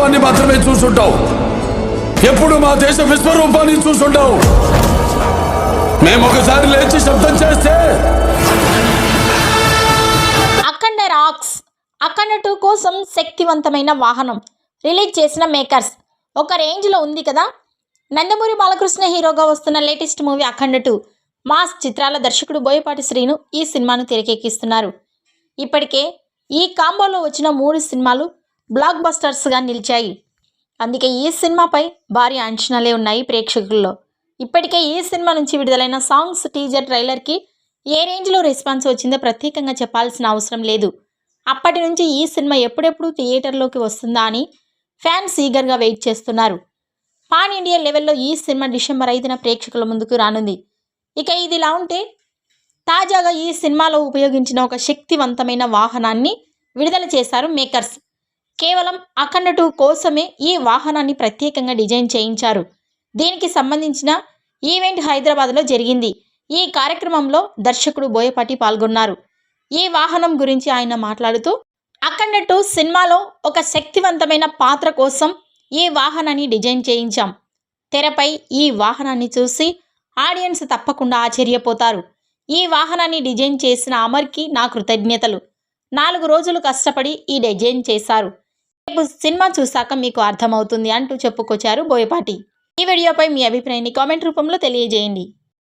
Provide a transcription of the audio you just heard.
విశ్వరూపాన్ని మాత్రమే చూసుంటావు. ఎప్పుడు మా దేశ విశ్వరూపాన్ని చూసుంటావు. మేము ఒకసారి లేచి శబ్దం చేస్తే అఖండ రాక్స్ అఖండ టూ కోసం శక్తివంతమైన వాహనం రిలీజ్ చేసిన మేకర్స్. ఒక రేంజ్లో ఉంది కదా? నందమూరి బాలకృష్ణ హీరోగా వస్తున్న latest movie Akhanda two. Mass చిత్రాల దర్శకుడు బోయపాటి శ్రీను ఈ సినిమాను తెరకెక్కిస్తున్నారు. ఇప్పటికే ఈ కాంబోలో వచ్చిన మూడు సినిమాలు బ్లాక్ బస్టర్స్గా నిలిచాయి. అందుకే ఈ సినిమాపై భారీ అంచనాలే ఉన్నాయి ప్రేక్షకుల్లో. ఇప్పటికే ఈ సినిమా నుంచి విడుదలైన సాంగ్స్ టీజర్ ట్రైలర్కి ఏ రేంజ్లో రెస్పాన్స్ వచ్చిందో ప్రత్యేకంగా చెప్పాల్సిన అవసరం లేదు. అప్పటి నుంచి ఈ సినిమా ఎప్పుడెప్పుడు థియేటర్లోకి వస్తుందా అని ఫ్యాన్స్ ఈగర్గా వెయిట్ చేస్తున్నారు. పాన్ ఇండియా లెవెల్లో ఈ సినిమా డిసెంబర్ ఐదున ప్రేక్షకుల ముందుకు రానుంది. ఇక ఇదిలా ఉంటే తాజాగా ఈ సినిమాలో ఉపయోగించిన ఒక శక్తివంతమైన వాహనాన్ని విడుదల చేశారు మేకర్స్. కేవలం అఖండ టూ కోసమే ఈ వాహనాన్ని ప్రత్యేకంగా డిజైన్ చేయించారు. దీనికి సంబంధించిన ఈవెంట్ హైదరాబాద్లో జరిగింది. ఈ కార్యక్రమంలో దర్శకుడు బోయపాటి పాల్గొన్నారు. ఈ వాహనం గురించి ఆయన మాట్లాడుతూ అఖండ టూ సినిమాలో ఒక శక్తివంతమైన పాత్ర కోసం ఈ వాహనాన్ని డిజైన్ చేయించాం. తెరపై ఈ వాహనాన్ని చూసి ఆడియన్స్ తప్పకుండా ఆశ్చర్యపోతారు. ఈ వాహనాన్ని డిజైన్ చేసిన అమర్కి నా కృతజ్ఞతలు. నాలుగు రోజులు కష్టపడి ఈ డిజైన్ చేశారు. రేపు సినిమా చూశాక మీకు అర్థమవుతుంది అంటూ చెప్పుకొచ్చారు బోయపాటి. ఈ వీడియోపై మీ అభిప్రాయాన్ని కామెంట్ రూపంలో తెలియజేయండి.